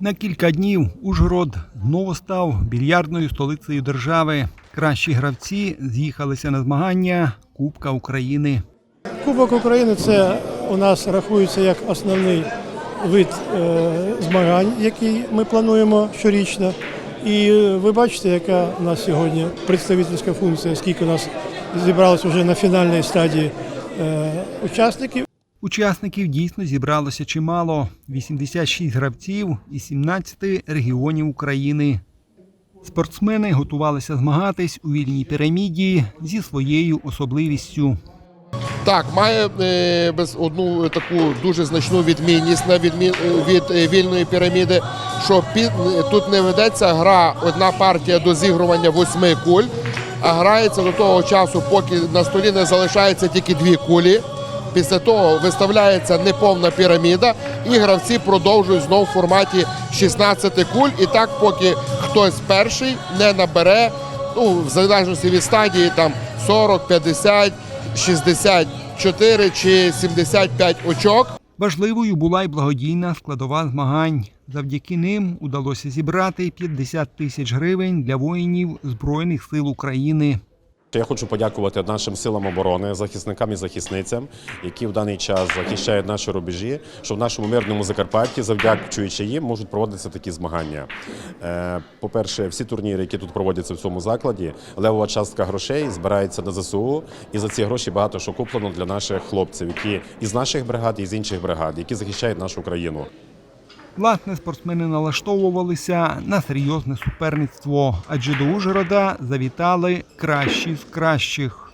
На кілька днів Ужгород знову став більярдною столицею держави. Кращі гравці з'їхалися на змагання Кубка України. Кубок України це у нас рахується як основний вид е, змагань, який ми плануємо щорічно. І е, ви бачите, яка у нас сьогодні представительська функція, скільки у нас зібралося вже на фінальній стадії е, учасників. Учасників дійсно зібралося чимало 86 гравців із 17 регіонів України. Спортсмени готувалися змагатись у вільній піраміді зі своєю особливістю. Так, має е, без одну таку дуже значну відмінність на відмін від е, вільної піраміди, що під тут не ведеться гра одна партія до зігрування восьми куль, а грається до того часу, поки на столі не залишається тільки дві кулі. Після того виставляється неповна піраміда, і гравці продовжують знову в форматі 16 куль. І так, поки хтось перший не набере, ну в залежності від стадії, там 40, 50, 64 чи 75 очок. Важливою була й благодійна складова змагань. Завдяки ним удалося зібрати 50 тисяч гривень для воїнів Збройних сил України. Я хочу подякувати нашим силам оборони, захисникам і захисницям, які в даний час захищають наші рубежі, що в нашому мирному Закарпатті, завдячуючи їм, можуть проводитися такі змагання. Е, По-перше, всі турніри, які тут проводяться в цьому закладі, левова частка грошей збирається на ЗСУ, і за ці гроші багато що куплено для наших хлопців, які із наших бригад, і з інших бригад, які захищають нашу країну. Власне, спортсмени налаштовувалися на серйозне суперництво, адже до Ужгорода завітали кращі з кращих.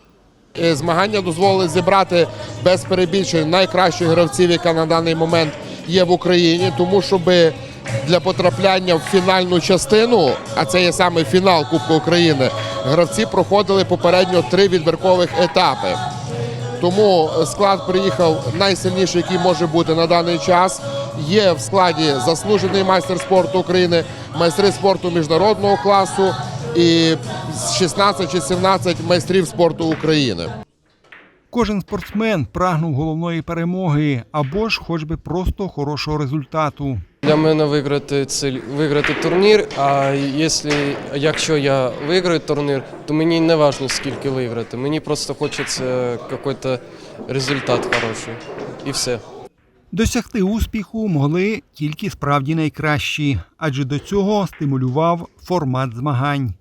Е, Змагання дозволили зібрати без перебільшень найкращих гравців, яка на даний момент є в Україні, тому щоб для потрапляння в фінальну частину, а це є саме фінал Кубку України, гравці проходили попередньо три відбіркових етапи. Тому склад приїхав найсильніший, який може бути на даний час. Є в складі заслужений майстер спорту України, майстри спорту міжнародного класу і 16 чи 17 майстрів спорту України. Кожен спортсмен прагнув головної перемоги або ж хоч би просто хорошого результату. Для мене виграти цель виграти турнір. А якщо, якщо я виграю турнір, то мені не важливо скільки виграти. Мені просто хочеться якийсь результат хороший. І все. Досягти успіху могли тільки справді найкращі, адже до цього стимулював формат змагань.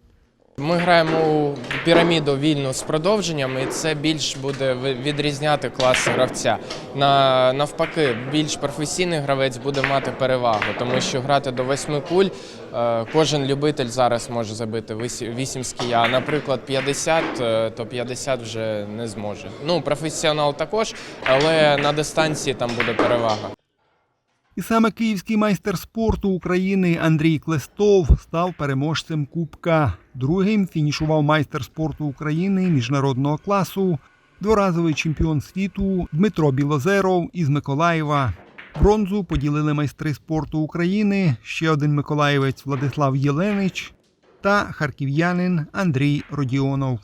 Ми граємо у піраміду вільну з продовженням, і це більш буде відрізняти клас гравця. На навпаки, більш професійний гравець буде мати перевагу, тому що грати до восьми куль е, кожен любитель зараз може забити вісі- вісім з кия. А, наприклад, 50, е, то 50 вже не зможе. Ну, професіонал також, але на дистанції там буде перевага. І саме київський майстер спорту України Андрій Клестов став переможцем Кубка. Другим фінішував майстер спорту України міжнародного класу, дворазовий чемпіон світу Дмитро Білозеров із Миколаєва. Бронзу поділили майстри спорту України, ще один миколаєвець Владислав Єленич та харків'янин Андрій Родіонов.